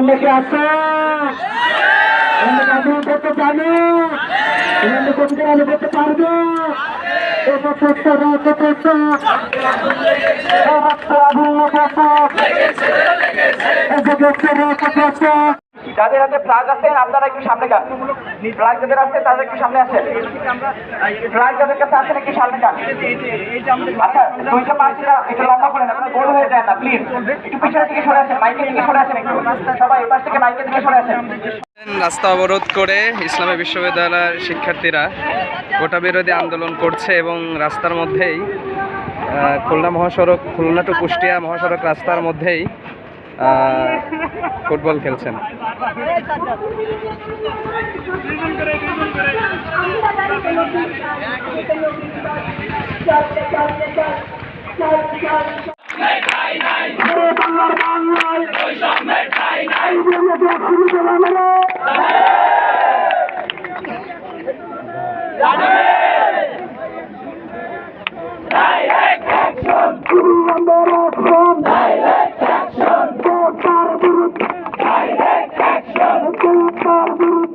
লেগে আছে আমি করতে জানি এখানে করতে আমি করতে পারব এটা সত্য রয়েছে সত্য যাদের হাতে ফ্লাগ আছেন আপনারা একটু সামনে যান। ফ্লাগ যাদের আছে তাদের একটু সামনে আসেন। ফ্লাগ যাদের কাছে আছেন একটু সামনে যান। আচ্ছা পাঁচটা একটু লম্বা করেন আপনারা হয়ে যায় না প্লিজ একটু সরে আসেন, মাইকের দিকে সরে আসেন সবাই এপাশ থেকে মাইকের দিকে সরে আসেন। রাস্তা অবরোধ করে ইসলামী বিশ্ববিদ্যালয়ের শিক্ষার্থীরা গোটা বিরোধী আন্দোলন করছে এবং রাস্তার মধ্যেই খুলনা মহাসড়ক, খুলনা টু কুষ্টিয়া মহাসড়ক রাস্তার মধ্যেই ফুটবল খেলছেন Direct action!